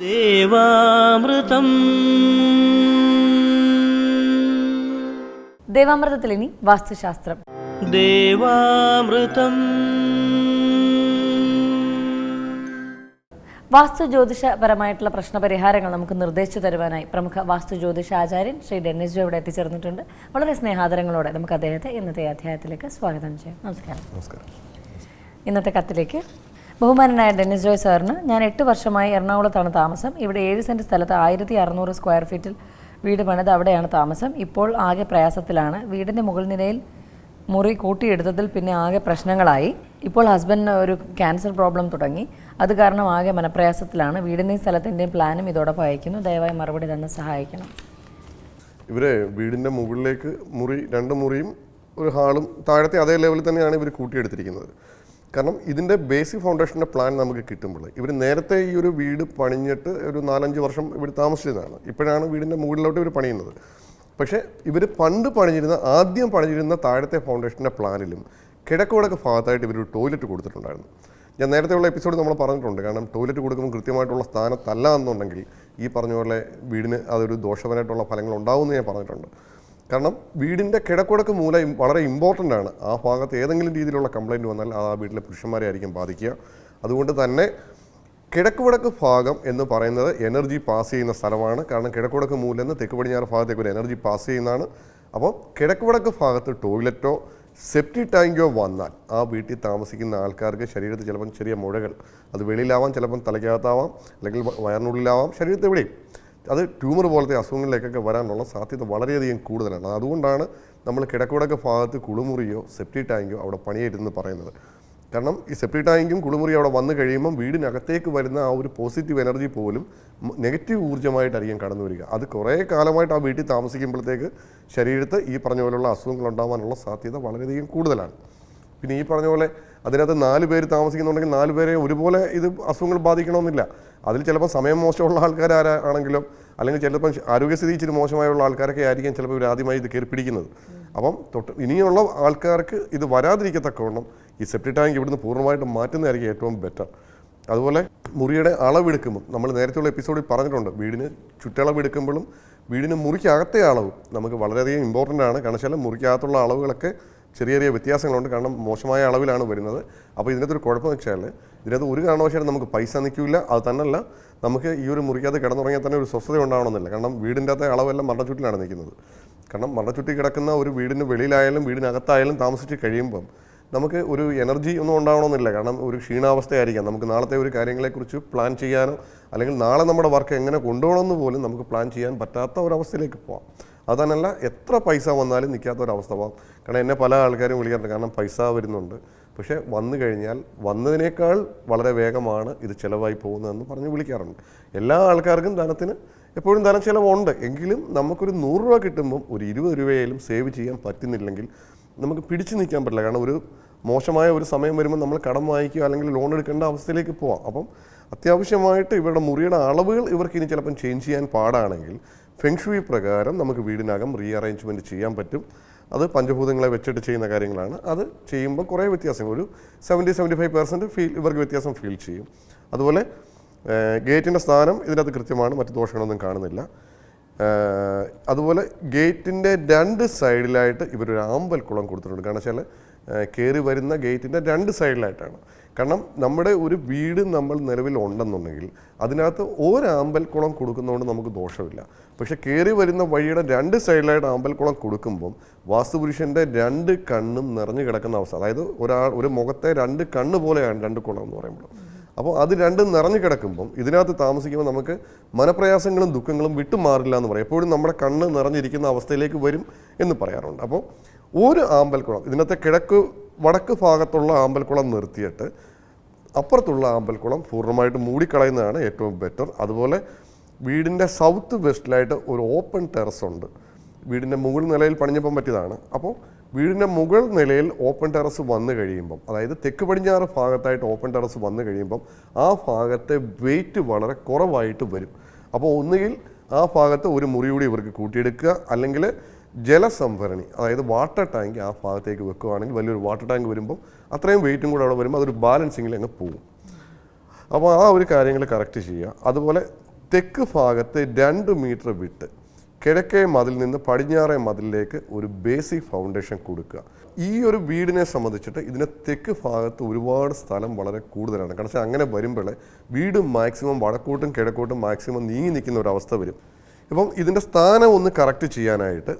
ദേവാമൃതം. ദേവാമൃതത്തിൽ ഇനി വാസ്തുശാസ്ത്രം. ദേവാമൃതം. വാസ്തു ജ്യോതിഷപരമായിട്ടുള്ള പ്രശ്നപരിഹാരങ്ങൾ നമുക്ക് നിർദ്ദേശിച്ചു തരുവാനായി പ്രമുഖ വാസ്തു ജ്യോതിഷ ആചാര്യൻ ശ്രീ ഡെന്നിസ് ജോ ഇവിടെ എത്തിച്ചേർന്നിട്ടുണ്ട്. വളരെ സ്നേഹാദരങ്ങളോടെ നമുക്ക് അദ്ദേഹത്തെ ഇന്നത്തെ അധ്യായത്തിലേക്ക് സ്വാഗതം ചെയ്യാം. നമസ്കാരം. നമസ്കാരം. ഇന്നത്തെ കത്തിലേക്ക് ബഹുമാനനായ ഡെന്നിസ് ജോയ് സാറിന് ഞാൻ എട്ട് വർഷമായി എറണാകുളത്താണ് താമസം. ഇവിടെ ഏഴ് സെന്റ് സ്ഥലത്ത് ആയിരത്തി അറുന്നൂറ് സ്ക്വയർ ഫീറ്റിൽ വീട് പണിത് അവിടെയാണ് താമസം. ഇപ്പോൾ ആകെ പ്രയാസത്തിലാണ്. വീടിന്റെ മുകൾ നിലയിൽ മുറി കൂട്ടിയെടുത്തതിൽ പിന്നെ ആകെ പ്രശ്നങ്ങളായി. ഇപ്പോൾ ഹസ്ബൻഡിന് ഒരു ക്യാൻസർ പ്രോബ്ലം തുടങ്ങി. അത് കാരണം ആകെ മനപ്രയാസത്തിലാണ്. വീടിന്റെയും സ്ഥലത്തിന്റെയും പ്ലാനും ഇതോടൊപ്പം അയക്കുന്നു. ദയവായി മറുപടി തന്നെ സഹായിക്കണം. ഇവരെ വീടിന്റെ മുകളിലേക്ക് മുറി രണ്ട് മുറിയും ഒരു ഹാളും താഴത്തെ അതേ ലെവലിൽ തന്നെയാണ് ഇവർ കൂട്ടിയെടുത്തിരിക്കുന്നത്. കാരണം ഇതിന്റെ ബേസിക് ഫൗണ്ടേഷന്റെ പ്ലാൻ നമുക്ക് കിട്ടുമ്പോൾ ഇവർ നേരത്തെ ഈ ഒരു വീട് പണിഞ്ഞിട്ട് ഒരു നാലഞ്ച് വർഷം ഇവർ താമസിച്ചതാണ്. ഇപ്പോഴാണ് വീടിന്റെ മുകളിലോട്ട് ഇവർ പണിയുന്നത്. പക്ഷേ ഇവർ പണ്ട് പണിഞ്ഞിരുന്ന ആദ്യം പണിഞ്ഞിരുന്ന താഴത്തെ ഫൗണ്ടേഷന്റെ പ്ലാനിലും കിഴക്കുവടക്ക് ഭാഗത്തായിട്ട് ഇവർ ടോയ്ലറ്റ് കൊടുത്തിട്ടുണ്ടായിരുന്നു. ഞാൻ നേരത്തെയുള്ള എപ്പിസോഡ് നമ്മൾ പറഞ്ഞിട്ടുണ്ട്. കാരണം ടോയ്ലറ്റ് കൊടുക്കുമ്പോൾ കൃത്യമായിട്ടുള്ള സ്ഥാനത്തല്ല എന്നുണ്ടെങ്കിൽ ഈ പറഞ്ഞ പോലെ വീടിന് അതൊരു ദോഷപരമായിട്ടുള്ള ഫലങ്ങൾ ഉണ്ടാവുമെന്ന് ഞാൻ പറഞ്ഞിട്ടുണ്ട്. കാരണം വീടിന്റെ കിടക്കുടക്ക് മൂല വളരെ ഇമ്പോർട്ടന്റ് ആണ്. ആ ഭാഗത്ത് ഏതെങ്കിലും രീതിയിലുള്ള കംപ്ലൈന്റ് വന്നാൽ ആ വീട്ടിലെ പുരുഷന്മാരെ ആയിരിക്കും ബാധിക്കുക. അതുകൊണ്ട് തന്നെ കിടക്കുവടക്ക് ഭാഗം എന്ന് പറയുന്നത് എനർജി പാസ് ചെയ്യുന്ന സ്ഥലമാണ്. കാരണം കിടക്കുടക്ക് മൂലം നിന്ന് തെക്ക് പടിഞ്ഞാറ് ഭാഗത്തേക്ക് ഒരു എനർജി പാസ് ചെയ്യുന്നതാണ്. അപ്പോൾ കിടക്കുവടക്ക് ഭാഗത്ത് ടോയ്ലറ്റോ സെപ്റ്റി ടാങ്കോ വന്നാൽ ആ വീട്ടിൽ താമസിക്കുന്ന ആൾക്കാർക്ക് ശരീരത്തിൽ ചിലപ്പം ചെറിയ മുഴകൾ അത് വെളിയിലാവാം ചിലപ്പം തലയ്ക്കകത്താവാം അല്ലെങ്കിൽ വയറിനുള്ളിലാവാം ശരീരത്തിൽ എവിടെയും. അത് ട്യൂമർ പോലത്തെ അസുഖങ്ങളിലേക്കൊക്കെ വരാനുള്ള സാധ്യത വളരെയധികം കൂടുതലാണ്. അതുകൊണ്ടാണ് നമ്മൾ കിഴക്കുവടക്ക് ഭാഗത്ത് കുളിമുറിയോ സെപ്റ്റി ടാങ്കോ അവിടെ പണിയരുതെന്ന് പറയുന്നത്. കാരണം ഈ സെപ്റ്റി ടാങ്കും കുളിമുറിയും അവിടെ വന്നു കഴിയുമ്പം വീടിനകത്തേക്ക് വരുന്ന ആ ഒരു പോസിറ്റീവ് എനർജി പോലും നെഗറ്റീവ് ഊർജമായിട്ടായിരിക്കും കടന്നു വരിക അത് കുറേ കാലമായിട്ട് ആ വീട്ടിൽ താമസിക്കുമ്പോഴത്തേക്ക് ശരീരത്ത് ഈ പറഞ്ഞ പോലുള്ള അസുഖങ്ങൾ ഉണ്ടാകാനുള്ള സാധ്യത വളരെയധികം കൂടുതലാണ്. പിന്നെ ഈ പറഞ്ഞ പോലെ അതിനകത്ത് നാല് പേര് താമസിക്കുന്നുണ്ടെങ്കിൽ നാല് പേരെ ഒരുപോലെ ഇത് അസുഖങ്ങൾ ബാധിക്കണമെന്നില്ല. അതിൽ ചിലപ്പോൾ സമയം മോശമുള്ള ആൾക്കാർ ആരാ ആണെങ്കിലും അല്ലെങ്കിൽ ചിലപ്പം ആരോഗ്യസ്ഥിതി ഇച്ചിരി മോശമായുള്ള ആൾക്കാരൊക്കെ ആയിരിക്കും ചിലപ്പോൾ ഇവർ ആദ്യമായി ഇത് കയറി പിടിക്കുന്നത്. അപ്പം തൊട്ട് ഇനിയുള്ള ആൾക്കാർക്ക് ഇത് വരാതിരിക്കത്തക്കവണ്ണം ഈ സെപ്റ്റി ടാങ്ക് ഇവിടുന്ന് പൂർണമായിട്ട് മാറ്റുന്നതായിരിക്കും ഏറ്റവും ബെറ്റർ. അതുപോലെ മുറിയുടെ അളവെടുക്കുമ്പോൾ നമ്മൾ നേരത്തെയുള്ള എപ്പിസോഡിൽ പറഞ്ഞിട്ടുണ്ട് വീടിന് ചുറ്റളവെടുക്കുമ്പോഴും വീടിന് മുറിക്കകത്തെ അളവ് നമുക്ക് വളരെയധികം ഇമ്പോർട്ടന്റ് ആണ്. കാരണം വെച്ചാൽ മുറിക്കകത്തുള്ള അളവുകളൊക്കെ ചെറിയ ചെറിയ വ്യത്യാസങ്ങളുണ്ട്. കാരണം മോശമായ അളവിലാണ് വരുന്നത്. അപ്പോൾ ഇതിനകത്തൊരു കുഴപ്പം വെച്ചാൽ ഇതിനകത്ത് ഒരു കാരണവശാലും നമുക്ക് പൈസ നിൽക്കില്ല. അത് തന്നെയല്ല നമുക്ക് ഈ ഒരു മുറിക്കകത്ത് കിടന്നുറങ്ങിയാൽ തന്നെ ഒരു സ്വസ്ഥത ഉണ്ടാവണമെന്നില്ല. കാരണം വീടിന്റെ അകത്തെ അളവെല്ലാം മരണച്ചുറ്റിലാണ് നിൽക്കുന്നത്. കാരണം മരണച്ചുറ്റി കിടക്കുന്ന ഒരു വീടിന് വെളിയിലായാലും വീടിനകത്തായാലും താമസിച്ച് കഴിയുമ്പം നമുക്ക് ഒരു എനർജി ഒന്നും ഉണ്ടാവണമെന്നില്ല. കാരണം ഒരു ക്ഷീണാവസ്ഥയായിരിക്കാം. നമുക്ക് നാളത്തെ ഒരു കാര്യങ്ങളെക്കുറിച്ച് പ്ലാൻ ചെയ്യാനോ അല്ലെങ്കിൽ നാളെ നമ്മുടെ വർക്ക് എങ്ങനെ കൊണ്ടുപോകണമെന്ന് പോലും നമുക്ക് പ്ലാൻ ചെയ്യാൻ പറ്റാത്ത ഒരവസ്ഥയിലേക്ക് അതല്ല എത്ര പൈസ വന്നാലും നിൽക്കാത്ത ഒരവസ്ഥ പോകാം കാരണം എന്നെ പല ആൾക്കാരും വിളിക്കാറുണ്ട് കാരണം പൈസ വരുന്നുണ്ട്. പക്ഷേ വന്നു കഴിഞ്ഞാൽ വന്നതിനേക്കാൾ വളരെ വേഗമാണ് ഇത് ചിലവായി പോകുന്നതെന്ന് പറഞ്ഞ് വിളിക്കാറുണ്ട്. എല്ലാ ആൾക്കാർക്കും ധനത്തിന് എപ്പോഴും ധന ചിലവുണ്ട്. എങ്കിലും നമുക്കൊരു നൂറ് രൂപ കിട്ടുമ്പം ഒരു ഇരുപത് രൂപയായാലും സേവ് ചെയ്യാൻ പറ്റുന്നില്ലെങ്കിൽ നമുക്ക് പിടിച്ചു നിൽക്കാൻ പറ്റില്ല. കാരണം ഒരു മോശമായ ഒരു സമയം വരുമ്പോൾ നമ്മൾ കടം വാങ്ങിക്കുക അല്ലെങ്കിൽ ലോൺ എടുക്കേണ്ട അവസ്ഥയിലേക്ക് പോവാം. അപ്പം അത്യാവശ്യമായിട്ട് ഇവരുടെ മുറിയുടെ അളവുകൾ ഇവർക്ക് ഇനി ചിലപ്പം ചേഞ്ച് ചെയ്യാൻ പാടാണെങ്കിൽ ഫെങ്ഷുയി പ്രകാരം നമുക്ക് വീടിനകം റീ അറേഞ്ച്മെന്റ് ചെയ്യാൻ പറ്റും. അത് പഞ്ചഭൂതങ്ങളെ വെച്ചിട്ട് ചെയ്യുന്ന കാര്യങ്ങളാണ്. അത് ചെയ്യുമ്പോൾ കുറേ വ്യത്യാസങ്ങൾ. ഒരു seventy seventy five percent feel ഇവർക്ക് വ്യത്യാസം ഫീൽ ചെയ്യും. അതുപോലെ ഗേറ്റിന്റെ സ്ഥാനം ഇതിനകത്ത് കൃത്യമാണ്. മറ്റു ദോഷങ്ങളൊന്നും കാണുന്നില്ല. അതുപോലെ ഗേറ്റിന്റെ രണ്ട് സൈഡിലായിട്ട് ഇവരൊരു കുളം കൊടുത്തിട്ടുണ്ട്. കാരണം വെച്ചാൽ കയറി വരുന്ന ഗേറ്റിന്റെ രണ്ട് സൈഡിലായിട്ടാണ്. കാരണം നമ്മുടെ ഒരു വീട് നമ്മൾ നിലവിൽ ഉണ്ടെന്നുണ്ടെങ്കിൽ അതിനകത്ത് ഒരാമ്പൽ കുളം കൊടുക്കുന്നതുകൊണ്ട് നമുക്ക് ദോഷമില്ല. പക്ഷേ കയറി വരുന്ന വഴിയുടെ രണ്ട് സൈഡിലായിട്ട് ആമ്പൽ കുളം കൊടുക്കുമ്പം വാസ്തുപുരുഷന്റെ രണ്ട് കണ്ണും നിറഞ്ഞു കിടക്കുന്ന അവസ്ഥ. അതായത് ഒരാൾ ഒരു മുഖത്തെ രണ്ട് കണ്ണ് പോലെയാണ് രണ്ട് കുളം എന്ന് പറയുമ്പോൾ. അപ്പോൾ അത് രണ്ടും നിറഞ്ഞു കിടക്കുമ്പം ഇതിനകത്ത് താമസിക്കുമ്പോൾ നമുക്ക് മനപ്രയാസങ്ങളും ദുഃഖങ്ങളും വിട്ടുമാറില്ല എന്ന് പറയും. എപ്പോഴും നമ്മുടെ കണ്ണ് നിറഞ്ഞിരിക്കുന്ന അവസ്ഥയിലേക്ക് വരും എന്ന് പറയാറുണ്ട്. അപ്പോൾ ഒരു ആമ്പൽക്കുളം ഇതിനകത്തെ കിഴക്ക് വടക്ക് ഭാഗത്തുള്ള ആമ്പൽക്കുളം നിർത്തിയിട്ട് അപ്പുറത്തുള്ള ആമ്പൽക്കുളം പൂർണമായിട്ട് മൂടിക്കളയുന്നതാണ് ഏറ്റവും ബെറ്റർ അതുപോലെ വീടിന്റെ സൗത്ത് വെസ്റ്റിലായിട്ട് ഒരു ഓപ്പൺ ടെറസ് ഉണ്ട്. വീടിന്റെ മുകൾ നിലയിൽ പണിഞ്ഞപ്പം പറ്റിയതാണ്. അപ്പോൾ വീടിന്റെ മുകൾ നിലയിൽ ഓപ്പൺ ടെറസ് വന്നു കഴിയുമ്പം അതായത് തെക്ക് പടിഞ്ഞാറ് ഭാഗത്തായിട്ട് ഓപ്പൺ ടെറസ് വന്നു കഴിയുമ്പം ആ ഭാഗത്തെ വെയിറ്റ് വളരെ കുറവായിട്ട് വരും. അപ്പോൾ ഒന്നുകിൽ ആ ഭാഗത്ത് ഒരു മുറി കൂടി ഇവർക്ക് കൂട്ടിയെടുക്കുക അല്ലെങ്കിൽ ജലസംഭരണി അതായത് വാട്ടർ ടാങ്ക് ആ ഭാഗത്തേക്ക് വെക്കുകയാണെങ്കിൽ വലിയൊരു വാട്ടർ ടാങ്ക് വരുമ്പോൾ അത്രയും വെയിറ്റും കൂടെ അവിടെ വരുമ്പോൾ അതൊരു ബാലൻസിങ്ങിൽ അങ്ങ് പോകും അപ്പോൾ ആ ഒരു കാര്യങ്ങൾ കറക്റ്റ് ചെയ്യുക. അതുപോലെ തെക്ക് ഭാഗത്ത് രണ്ട് മീറ്റർ വിട്ട് കിഴക്കേ മതിൽ നിന്ന് പടിഞ്ഞാറേ മതിലിലേക്ക് ഒരു ബേസിക് ഫൗണ്ടേഷൻ കൊടുക്കുക. ഈ ഒരു വീടിനെ സംബന്ധിച്ചിട്ട് ഇതിന് തെക്ക് ഭാഗത്ത് ഒരുപാട് സ്ഥലം വളരെ കൂടുതലാണ്. കാരണം വെച്ചാൽ അങ്ങനെ വരുമ്പോൾ വീട് മാക്സിമം വടക്കോട്ടും കിഴക്കോട്ടും മാക്സിമം നീങ്ങി നിൽക്കുന്ന ഒരു അവസ്ഥ വരും. ഇപ്പം ഇതിന്റെ സ്ഥാനം ഒന്ന് കറക്റ്റ് ചെയ്യാനായിട്ട്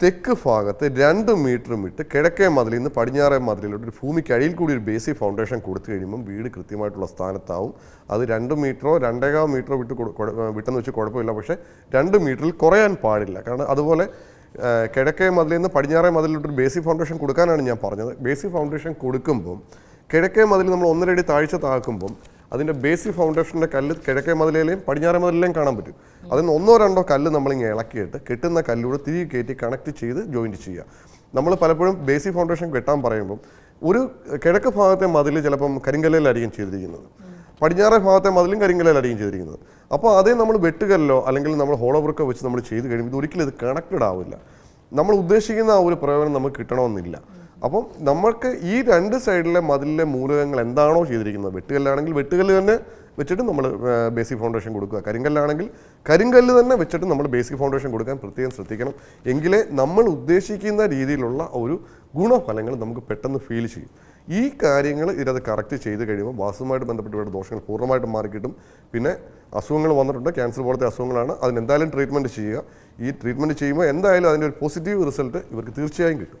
തെക്ക് ഭാഗത്ത് രണ്ട് മീറ്റർ വിട്ട് കിഴക്കേ മതിലിൽ നിന്ന് പടിഞ്ഞാറേ മതിലിലോട്ട് ഒരു ഭൂമിക്ക് അടിയിൽ കൂടി ഒരു ബേസിക് ഫൗണ്ടേഷൻ കൊടുത്തു കഴിയുമ്പം വീട് കൃത്യമായിട്ടുള്ള സ്ഥാനത്താവും. അത് രണ്ട് മീറ്ററോ രണ്ടേകാൽ മീറ്ററോ വിട്ട് വിട്ടെന്ന് വെച്ച് കുഴപ്പമില്ല. പക്ഷേ രണ്ട് മീറ്ററിൽ കുറയാൻ പാടില്ല. കാരണം അതുപോലെ കിഴക്കേ മതിലിൽ നിന്ന് പടിഞ്ഞാറേ മതിലിലോട്ട് ഒരു ബേസിക് ഫൗണ്ടേഷൻ കൊടുക്കാനാണ് ഞാൻ പറഞ്ഞത്. ബേസിക് ഫൗണ്ടേഷൻ കൊടുക്കുമ്പം കിഴക്കേ മതിൽ നമ്മൾ ഒന്നരടി താഴ്ച താക്കുമ്പം അതിന്റെ ബേസിക് ഫൗണ്ടേഷന്റെ കല്ല് കിഴക്കേ മതിലേയും പടിഞ്ഞാറേ മതിലേയും കാണാൻ പറ്റും. അതിൽ നിന്ന് ഒന്നോ രണ്ടോ കല്ല് നമ്മളിങ്ങനെ ഇളക്കിയിട്ട് കെട്ടുന്ന കല്ലൂടെ തിരികെ കയറ്റി കണക്ട് ചെയ്ത് ജോയിന്റ് ചെയ്യുക. നമ്മൾ പലപ്പോഴും ബേസിക് ഫൗണ്ടേഷൻ കെട്ടാൻ പറയുമ്പം ഒരു കിഴക്ക് ഭാഗത്തെ മതിൽ ചിലപ്പം കരിങ്കല്ലിലായിരിക്കും ചെയ്തിരിക്കുന്നത്. പടിഞ്ഞാറേ ഭാഗത്തെ മതിലും കരിങ്കല്ലിലായിരിക്കും ചെയ്തിരിക്കുന്നത്. അപ്പോൾ അതേ നമ്മൾ വെട്ടുകല്ലോ അല്ലെങ്കിൽ നമ്മൾ ഹോളോ ബ്രിക്കോ വെച്ച് നമ്മൾ ചെയ്ത് കഴിയുമ്പോൾ ഒരിക്കലും ഇത് കണക്റ്റഡ് ആവില്ല. നമ്മൾ ഉദ്ദേശിക്കുന്ന ആ ഒരു പ്രയോജനം നമുക്ക് കിട്ടണമെന്നില്ല. അപ്പം നമ്മൾക്ക് ഈ രണ്ട് സൈഡിലെ മതിലിലെ മൂലകങ്ങൾ എന്താണോ ചെയ്തിരിക്കുന്നത്? വെട്ടുകല്ലാണെങ്കിൽ വെട്ടുകല്ല് തന്നെ വെച്ചിട്ട് നമ്മൾ ബേസിക് ഫൗണ്ടേഷൻ കൊടുക്കുക. കരിങ്കല്ലാണെങ്കിൽ കരിങ്കല്ല് തന്നെ വെച്ചിട്ട് നമ്മൾ ബേസിക് ഫൗണ്ടേഷൻ കൊടുക്കാൻ പ്രത്യേകം ശ്രദ്ധിക്കണം. എങ്കിലേ നമ്മൾ ഉദ്ദേശിക്കുന്ന രീതിയിലുള്ള ഒരു ഗുണഫലങ്ങൾ നമുക്ക് പെട്ടെന്ന് ഫീൽ ചെയ്യും. ഈ കാര്യങ്ങൾ ഇതിനകത്ത് കറക്റ്റ് ചെയ്ത് കഴിയുമ്പോൾ വാസ്തുവുമായിട്ട് ബന്ധപ്പെട്ട് ഇവരുടെ ദോഷങ്ങൾ പൂർണമായിട്ടും മാറിക്കിട്ടും. പിന്നെ അസുഖങ്ങൾ വന്നിട്ടുണ്ട്. ക്യാൻസർ പോലത്തെ അസുഖങ്ങളാണ്. അതിന് എന്തായാലും ട്രീറ്റ്മെന്റ് ചെയ്യുക. ഈ ട്രീറ്റ്മെന്റ് ചെയ്യുമ്പോൾ എന്തായാലും അതിന്റെ ഒരു പോസിറ്റീവ് റിസൾട്ട് ഇവർക്ക് തീർച്ചയായും കിട്ടും.